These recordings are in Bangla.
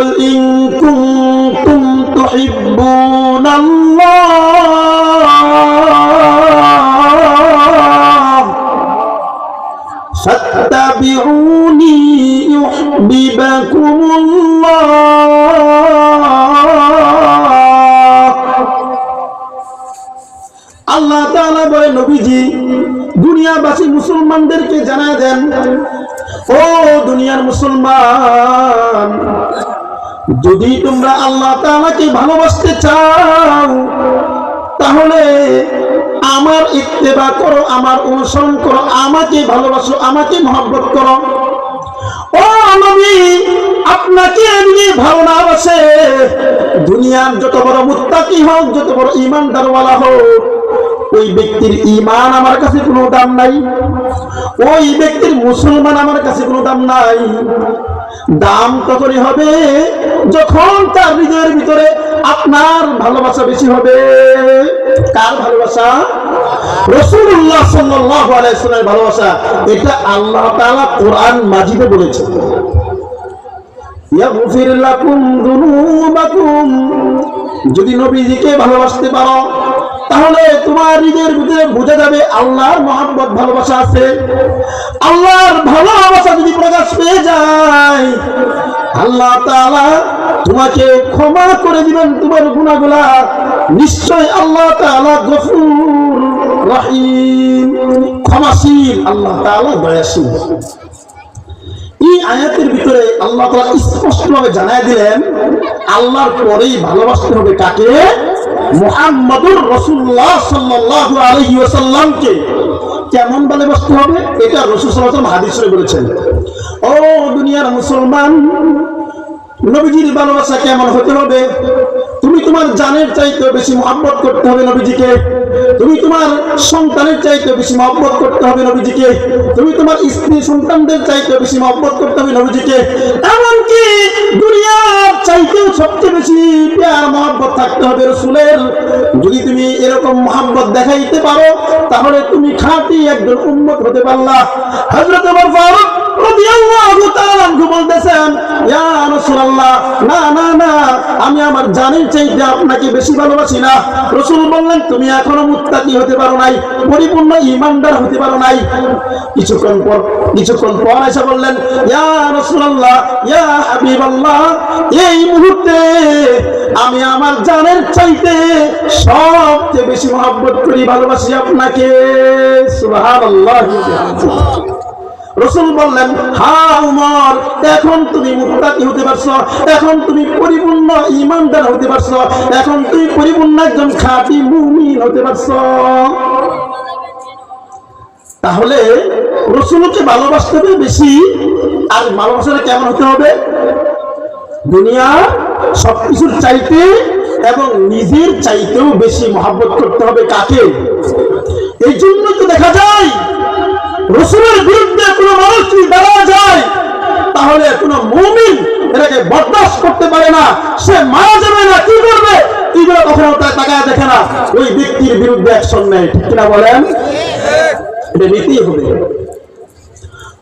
قل إن كنتم تحبون الله فاتبعوني يحببكم الله আল্লাহ তাআলা বলে নবীজি দুনিয়াবাসী মুসলমানদেরকে জানা দেন ও দুনিয়ার মুসলমান যদি তোমরা আল্লাহ তাআলাকে ভালোবাসতে চাও, তাহলে আমার ইত্তেবা করো, আমার অনুসরণ করো, আমাকে ভালোবাসো, আমাকে মহব্বত করো। ও নবী, আপনাকে এমনি ভালো না বাসে, দুনিয়ার যত বড় মুত্তাকি হোক যত বড় ইমানদারওয়ালা হোক ওই ব্যক্তির ইমান আমার কাছে কোনো দাম নাই। ওই ব্যক্তির মুসলমান আমার কাছে কোনো দাম নাই। দাম তখনই হবে যখন তার হৃদয়ের ভিতরে আপনার ভালোবাসা বেশি হবে। কার ভালোবাসা? রসুল্লাহ সাল্লামের ভালোবাসা। এটা আল্লাহ তাআলা কোরআন মাজিদে বলেছে যদি নবীজিকে ভালোবাসতে পারো তাহলে তোমার হৃদয়ের ভিতরে বোঝা যাবে আল্লাহর মহাব্বত ভালোবাসা আছে। আল্লাহর ভালোবাসা যদি প্রকাশ পেয়ে যায়, আল্লাহ তাআলা তোমাকে ক্ষমা করে দিবেন তোমার গুনাহগুলা। নিশ্চয় আল্লাহ তাআলা গফুর রহিম। ক্ষমাশীল আল্লাহ দয়াশীল। এই আয়াতের ভিতরে আল্লাহ তাআলা স্পষ্টভাবে জানায় দিলেন, আল্লাহর পরেই ভালোবাসতে হবে কাকে? মুহাম্মাদুর রসুল্লাহ সাল্লাল্লাহু আলহি ওসাল্লামকে কেমন ভালোবাসতে হবে? এটা রসুল সাল্লাম ওয়াসাল্লাম বলেছেন। ও দুনিয়ার মুসলমান, নবীজির ভালোবাসা কেমন হতে হবে? তুমি তোমার জানের চাইতে বেশি মহব্বত করতে হবে নবীজিকে। তুমি তোমার সন্তানের চাইতে বেশি মহব্বত করতে হবে নবীজিকে। তুমি তোমার স্ত্রী সন্তানদের চাইতে বেশি মহব্বত করতে হবে নবীজিকে। এমনকি দুনিয়ার চাইতেও সবচেয়ে বেশি প্যার মহব্বত থাকতে হবে রসুলের। যদি তুমি এরকম মহব্বত দেখাইতে পারো, তাহলে তুমি খাঁটি একজন উন্মত হতে পারলা। হজরত ফারুক আমি আমার জানের চাইতে আপনাকে বেশি ভালোবাসি বললেন, তুমি এখনও মুত্তাকি হতে পারো নাই, পরিপূর্ণ ঈমানদার হতে পারো নাই। কিছুক্ষণ পর কিছুক্ষণ পর এসে বললেন, ইয়া রাসূলুল্লাহ, ইয়া এই মুহূর্তে আমি আমার জানের চাইতে সবচেয়ে বেশি মহব্বত করি, ভালোবাসি আপনাকে। সুবহানাল্লাহ। রসুল বললেন, হা উমর, এখন তুমি মুক্তাকি হতে পারছ, এখন তুমি পরিপূর্ণ ইমানদার হতে পারছ, এখন তুমি পরিপূর্ণ একজন খাঁটি মুমিন হতে পারছ। তাহলে রসুলকে ভালোবাসতে হবে বেশি, আর ভালোবাসাটা কেমন হতে হবে? দুনিয়া সবকিছুর চাইতে এবং নিজের চাইতেও বেশি মহাব্বত করতে হবে কাকে? এই জন্য তো দেখা যায়, রসুলের বিরুদ্ধে কোনো মানুষ যদি দাঁড়া যায়, তাহলে কোনো মুমিন এটাকে বরদাস্ত করতে পারে না। সে মারা যাবে না, কি করবে? এগুলো কখনো তাকায় দেখে না। ওই ব্যক্তির বিরুদ্ধে অ্যাকশন নেয়, ঠিক কিনা বলেন? এটা নিতেই হবে।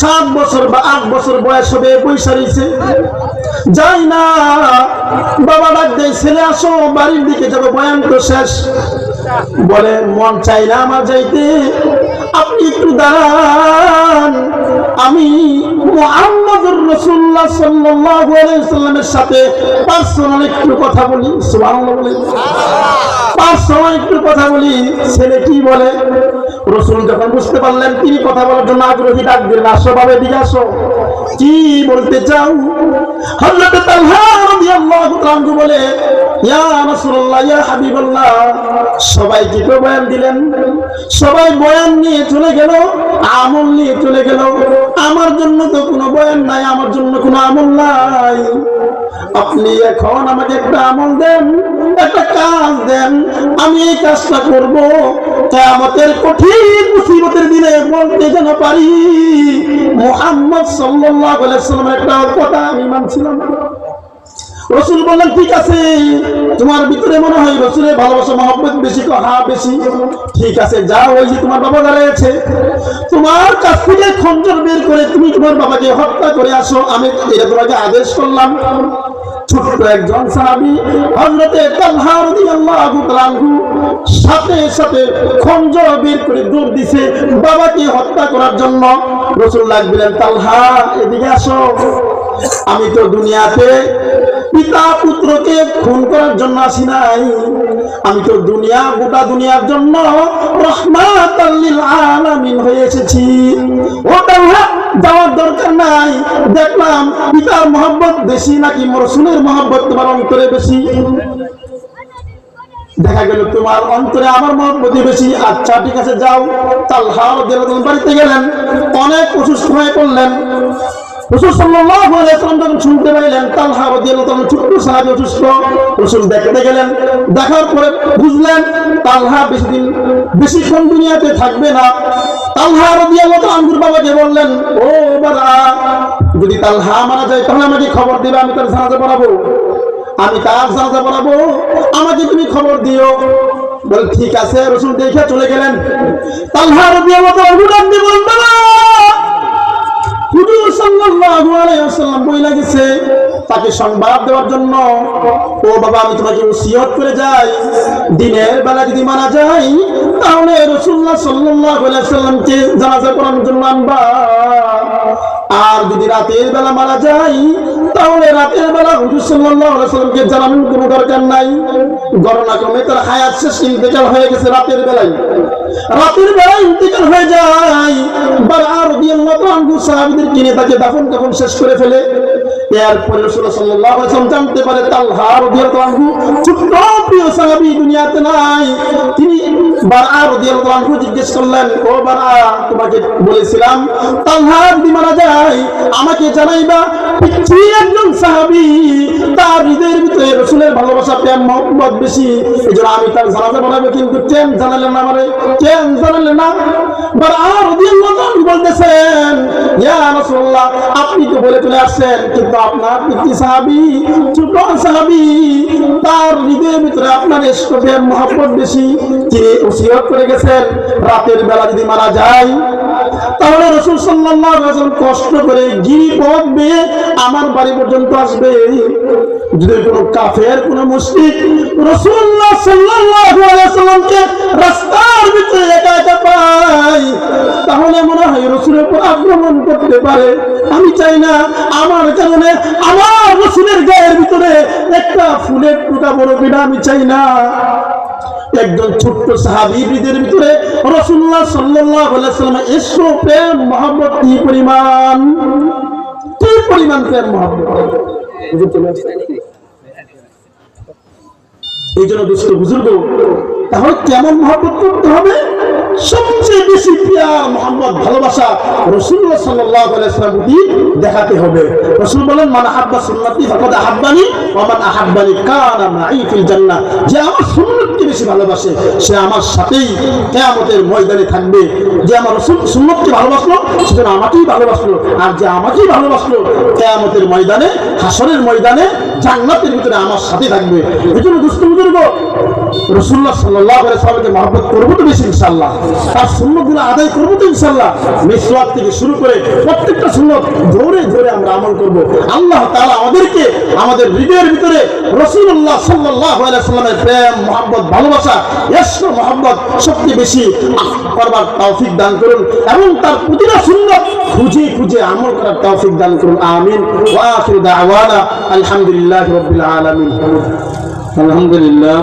সাত বছর বা আট বছর বয়স হবে পয়সা রয়েছে যাই না, বাবা ডাক দেয়, ছেলে আসো, বাড়ির দিকে যাব, বয়ান তো শেষ। বলে, মন চাই না আমার যাইতে। আপনি একটু দাঁড়ান। আমি মোহাম্মদুর রসুল্লাহ সাল্লাল্লাহু আলাইহি সাল্লামের সাথে পার্সোনাল একটু কথা বলি। সুবহানাল্লাহ বলে পার্সোনাল একটু কথা বলি। ছেলে কি বলে? রসুল যখন বুঝতে পারলেন তিনি কথা বলার জন্য আগ্রহী, ডাক দিলেন, আসো বাবা দিকে আসো। কি বলতে চাও? হযরত তালহা রাদিয়াল্লাহু তাআলা বলে, ইয়া রাসূলুল্লাহ, ইয়া সবাই কি বয়ান দিলেন। সবাই বয়ান নিয়ে চলে গেল, আমল নিয়ে চলে গেল। আমার জন্য তো কোনো বয়ান নাই, আমার জন্য কোনো আমল নাই। আপনি এখন আমাকে একটা আমল দেন, একটা কাজ দেন, আমি এই কাজটা করব। আমাদের কঠিন মুসিবতের দিনে বলতে যেন পারি, মোহাম্মদ সাল্লাল্লাহু আলাইহি সাল্লামের একটা কথা আমি মানছিলাম রসুল বললেন, ঠিক আছে, তোমার ভিতরে মনে হয় রসুলের ভালোবাসা, মহব্বত বেশি হ্যাঁ বেশি? ঠিক আছে, যা ওই যে তোমার বাবা দাঁড়িয়েছে। তোমার কাছ থেকে খঞ্জর বের করে তুমি তোমার বাবাকে হত্যা করে আসো। আমি এটা তোমাকে আদেশ করলাম। ছোট্ট একজন সাহাবি হযরতে তালহা রাদিয়াল্লাহু তাআলা আনহু সাথে সাথে খঞ্জর বের করে দিছে বাবাকে হত্যা করার জন্য। রাসূলুল্লাহ বললেন, তালহা, এদিকে আসো। আমি তো দুনিয়াতে পিতা পুত্রকে খুন করার জন্য আসি নাই। আমি তো দুনিয়া, গোটা দুনিয়ার জন্য রহমাতাল লিল আলামিন হয়ে এসেছি। ও তালহা যাওয়ার দরকার নাই। দেখলাম পিতার মহব্বত বেশি নাকি মরসুনের মহব্বত তোমার অন্তরে বেশি? দেখা গেল তোমার অন্তরে আমার মহব্বতি বেশি। আচ্ছা ঠিক আছে, যাও। তাল হাওয়া বাড়িতে গেলেন। অনেক অসুস্থ হয়ে পড়লেন। তালহা গেলেন, দেখার বুঝলেন তালহা বেশি থাকবে না। তালহা বললেন, ও যদি তালহা মারা যায়, তাহলে আমাকে খবর দিবে, আমি তার জানাজা পড়াবো। আমি তার জানাজা পড়াবো? আমাকে তুমি খবর দিও। বলে, ঠিক আছে। রসুল দেখে চলে গেলেন। তালহা রাদিয়াল্লাহু তাআলা বললেন, বাবা হুজুর সাল্লাল্লাহু আলাইহি তাকে সংবাদ দেওয়ার জন্য। ও বাবা, আমি তোমাকে ওসিয়ত করে যাই, দিনের বেলা যদি মারা যায় তাহলে রাসূলুল্লাহ সাল্লাল্লাহু আলাইহি ওয়াসাল্লামকে জানাজা করানোর জন্য আনবা। আর যদি রাতের বেলা মারা যায়, তাহলে রাতের বেলা হুজুর ওয়াসাল্লামকে জানানোর কোনো দরকার নাই। গণনা ক্রমে তার হায়াত শেষ ইন্তেকাল হয়ে গেছে রাতের বেলায়। রাতের বেলায় ইন্তেকাল হয়ে যায়, বারা আনহু সাহাবীদের কিনে তাকে দাফন তখন শেষ করে ফেলে। এরপরে সাল্লাল্লাহু আলাইহি ওয়াসাল্লাম জানতে পারে তালহা রাদিয়াল্লাহু আনহু ছোট্ট প্রিয় সাহাবী দুনিয়াতে নাই। তিনি বারা রাদিয়াল্লাহু আনহু জিজ্ঞেস করলেন, ও বারা তোমাকে বলেছিলাম, তালহা যদি মারা যায় আমাকে জানাইবা একজন সাহাবী, তার হৃদয়ের ভিতরে রসুলের ভালোবাসা প্রেম, মহব্বত বেশি। এই জন্য আমি তার জানাজা কিন্তু কেন জানালেন না আমারে? জানালেন না? আপনি তো বলে চলে আসছেন, কিন্তু আপনার পিতৃ সাহাবী, ছোট সাহাবী, তার হৃদয়ের ভিতরে আপনার ইষ্ট, প্রেম বেশি। তিনি ওসিয়ত করে গেছেন? রাতের বেলা যদি মারা যায় তাহলে রসুল ওয়াসাল্লাম কষ্ট করে গিরি পথ বেয়ে আমার বাড়ি পর্যন্ত আসবে। যদি কোনো কাফের, কোনো সাল্লাল্লাহু আলাইহি ওয়াসাল্লামকে রাস্তার ভিতরে একা একা পায়, তাহলে মনে হয় রসুলের উপর আক্রমণ করতে পারে। আমি চাই না আমার কারণে আমার রসুলের গায়ের ভিতরে একটা ফুলের টুকা বড় পিঠা আমি চাই না। একজন ছোট্ট সাহাবিদের ভিতরে রসুল্লাহ সাল্লাহ সাল্লাম এসো প্রেম, মহব্বত, কি পরিমাণ? কি পরিমাণ প্রেম, মহব্বত? এই জন্য দুষ্ট বুজুর্গ, তাহলে কেমন মহব্বত করতে হবে? সবচেয়ে বেশি মোহাম্মদ ভালোবাসা রসুল্লাহ প্রতি দেখাতে হবে। রসুল বলেন, মান আহাব্বা সুন্নতি আহাব্বানি আহাব্বানি যে আমার সুন্নতকে বেশি ভালোবাসে, সে আমার সাথেই কিয়ামতের ময়দানে থাকবে। যে আমার রসুল সুন্নতকে ভালোবাসলো, সে আমাকেই ভালোবাসলো। আর যে আমাকেই ভালোবাসলো, কিয়ামতের ময়দানে, হাসরের ময়দানে জান্নাতের ভিতরে আমার সাথে থাকবে। এই জন্য দুষ্ট বুজুর্গ, রসুল্লাহ সাল্লাহ সাল্লামকে মহব্বত করব তো বেশি ইনশাল্লাহ তার সুন্নতগুলো আদায় করব তো ইনশাল্লাহ মেসওয়াক থেকে শুরু করে প্রত্যেকটা সুন্নত ধরে ধরে আমরা আমল করব। আল্লাহ তাআলা আমাদেরকে আমাদের হৃদয়ের ভিতরে রসুল্লাহ সাল্লাহ সাল্লামের প্রেম, মহব্বত, ভালোবাসা এসব মহব্বত সবচেয়ে বেশি করবার তৌফিক দান করুন এবং তার প্রতিটা সুন্নত খুঁজে খুঁজে আমল করার তৌফিক দান করুন। আমিন। ওয়া আখির দাওয়ানা। আলহামদুলিল্লাহ। রাব্বিল আলামিন আলহামদুলিল্লাহ